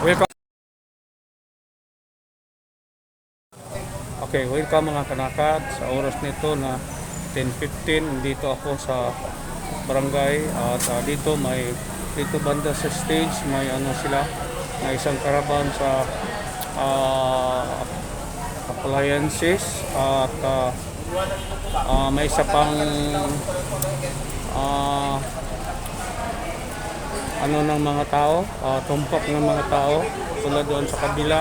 Welcome. Okay, welcome mga kanakad sa oras nito na 10.15. Dito ako sa barangay at ah, dito may dito banda sa stage may ano sila na isang karaban sa ah, appliances at ah, ah, may isa pang ah, ano ng mga tao, ah, tumpok ng mga tao tulad doon sa kabila.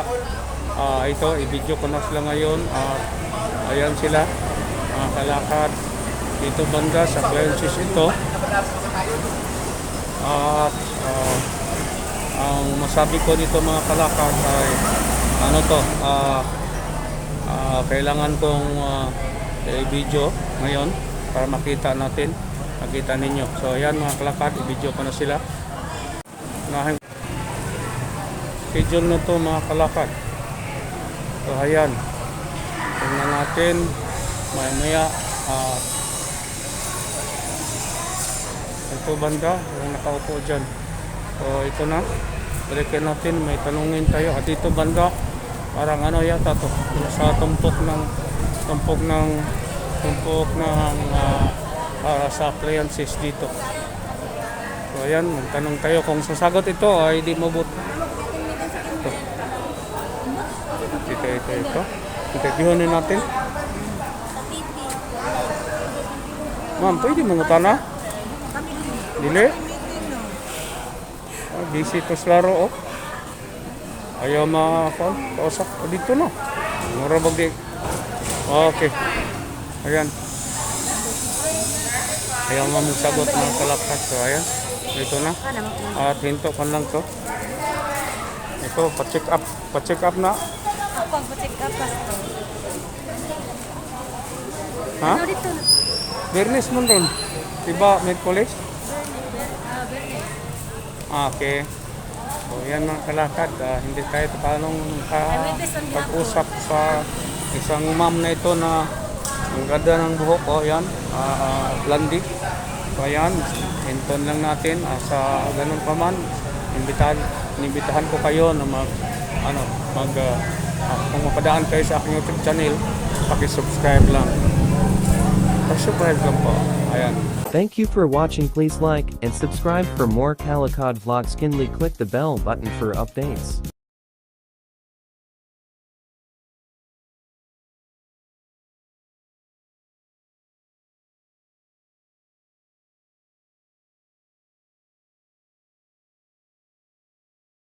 Ah, ito, i-video ko na sila ngayon. Ah, ayan sila, mga kalakad. Dito banda sa appliances ito. At ah, ang masabi ko dito mga kalakad ay ano to, ah, ah, kailangan kong ah, i-video ngayon para makita natin, makita ninyo. So ayan mga kalakad, i-video ko na sila. Unahin schedule na to mga kalakad. So ayan. Tingnan natin maya maya ah ito banda yung nakaupo dyan. So ito na. Balikin natin may tanungin tayo at ito banda parang ano yata to sa tumpok ng tumpok ng tumpok ng ah, para sa appliances dito. So ayan, magtanong tayo kung sasagot ito ay di mabut. Ito. Ito, ito, ito. Interviewin natin. Ma'am, pwede mangutana? Dili? Ah, busy to sa laro, oh. Ayaw ma phone, kausap. Oh, dito na. Mura bag di. Okay. Ayan. Ayaw ma magsagot ng kalakat. So, ayan. Dito na. At hinto ka lang to. Ito, pa-check up. Pa-check up na. Up. Ha? Ano dito na? Bernes mo ron. Diba, Merkulis? Ah. Ah, okay. So, yan mga kalakad. Ah, hindi tayo paanong ka, pag-usap sa isang ma'am na ito na ang ganda ng buhok. Oh, yan. Ah, ah, blondie. So, ayan. Hinton lang natin. Ah, sa ganun pa man, imbitahan, inimbitahan ko kayo na mag, ano, mag, ah, ah, kung mapadaan kayo sa aking YouTube channel, paki-subscribe lang. Pag-subscribe lang po. Ayan. Thank you for watching please like and subscribe for more Calicod vlogs kindly click the bell button for updates.